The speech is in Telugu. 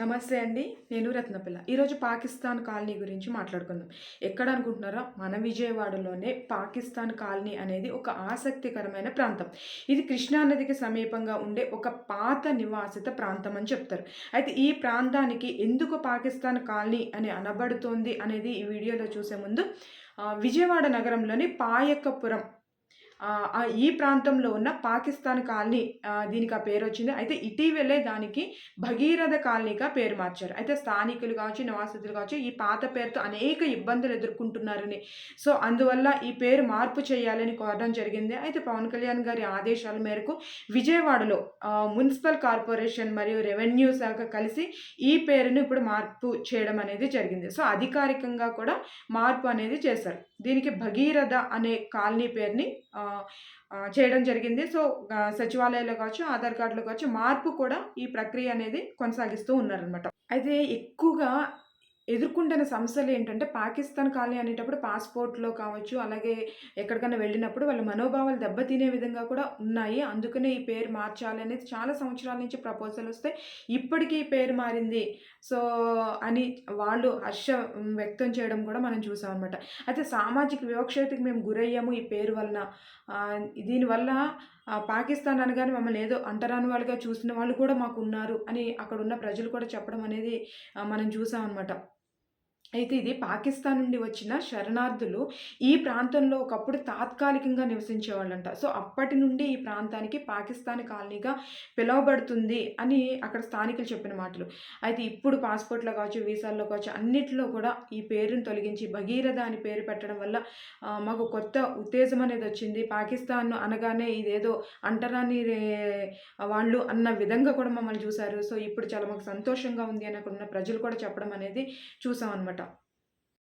నమస్తే అండి నేను రత్నపిల్ల. ఈరోజు పాకిస్తాన్ కాలనీ గురించి మాట్లాడుకుందాం. ఎక్కడ అనుకుంటున్నారో మన విజయవాడలోనే పాకిస్తాన్ కాలనీ అనేది ఒక ఆసక్తికరమైన ప్రాంతం. ఇది కృష్ణా నదికి సమీపంగా ఉండే ఒక పాత నివాసిత ప్రాంతం అని చెప్తారు. అయితే ఈ ప్రాంతానికి ఎందుకు పాకిస్తాన్ కాలనీ అని అనబడుతోంది అనేది ఈ వీడియోలో చూసే ముందు విజయవాడ నగరంలోని పాయక్కపురం ఈ ప్రాంతంలో ఉన్న పాకిస్తాన్ కాలనీ దీనికి ఆ పేరు వచ్చింది. అయితే ఇటీవలే దానికి భగీరథ కాలనీగా పేరు మార్చారు. అయితే స్థానికులు కావచ్చు నివాసితులు కావచ్చు ఈ పాత పేరుతో అనేక ఇబ్బందులు ఎదుర్కొంటున్నారని. సో అందువల్ల ఈ పేరు మార్పు చేయాలని కోరడం జరిగింది. అయితే పవన్ కళ్యాణ్ గారి ఆదేశాల మేరకు విజయవాడలో మున్సిపల్ కార్పొరేషన్ మరియు రెవెన్యూ శాఖ కలిసి ఈ పేరును ఇప్పుడు మార్పు చేయడం అనేది జరిగింది. సో అధికారికంగా కూడా మార్పు అనేది చేశారు. దీనికి భగీరథ అనే కాలనీ పేరుని చేయడం జరిగింది. సో సచివాలయాల్లో కావచ్చు ఆధార్ కార్డులో కావచ్చు మార్పు కూడా ఈ ప్రక్రియ అనేది కొనసాగిస్తూ ఉన్నారనమాట అయితే ఎక్కువగా ఎదుర్కొంటున్న సమస్యలు ఏంటంటే పాకిస్తాన్ ఖాళీ అనేటప్పుడు పాస్పోర్ట్లో కావచ్చు అలాగే ఎక్కడికైనా వెళ్ళినప్పుడు వాళ్ళ మనోభావాలు దెబ్బతినే విధంగా కూడా ఉన్నాయి. అందుకనే ఈ పేరు మార్చాలి అనేది చాలా సంవత్సరాల నుంచి ప్రపోజల్ వస్తే ఇప్పటికీ ఈ పేరు మారింది. సో అని వాళ్ళు హర్ష వ్యక్తం చేయడం కూడా మనం చూసాం అనమాట అయితే సామాజిక వివక్షతకి మేము గురయ్యాము ఈ పేరు వలన. దీనివల్ల పాకిస్తాన్ అనగానే మమ్మల్ని ఏదో అంటరాని వాళ్ళుగా చూసిన వాళ్ళు కూడా మాకు ఉన్నారు అని అక్కడ ఉన్న ప్రజలు కూడా చెప్పడం అనేది మనం చూసాం అనమాట అయితే ఇది పాకిస్తాన్ నుండి వచ్చిన శరణార్థులు ఈ ప్రాంతంలో ఒకప్పుడు తాత్కాలికంగా నివసించేవాళ్ళంట. సో అప్పటి నుండి ఈ ప్రాంతానికి పాకిస్తాన్ కాలనీగా పిలువబడుతుంది అని అక్కడ స్థానికులు చెప్పిన మాటలు. అయితే ఇప్పుడు పాస్పోర్ట్లో కావచ్చు వీసాల్లో కావచ్చు అన్నిట్లో కూడా ఈ పేరును తొలగించి భగీరథ అని పేరు పెట్టడం వల్ల మాకు కొత్త ఉత్తేజం అనేది వచ్చింది. పాకిస్తాన్ అనగానే ఇదేదో అంటరాని వాళ్ళు అన్న విధంగా కూడా మమ్మల్ని చూశారు. సో ఇప్పుడు చాలా మాకు సంతోషంగా ఉంది అని అక్కడ ఉన్న ప్రజలు కూడా చెప్పడం అనేది చూసాం అనమాట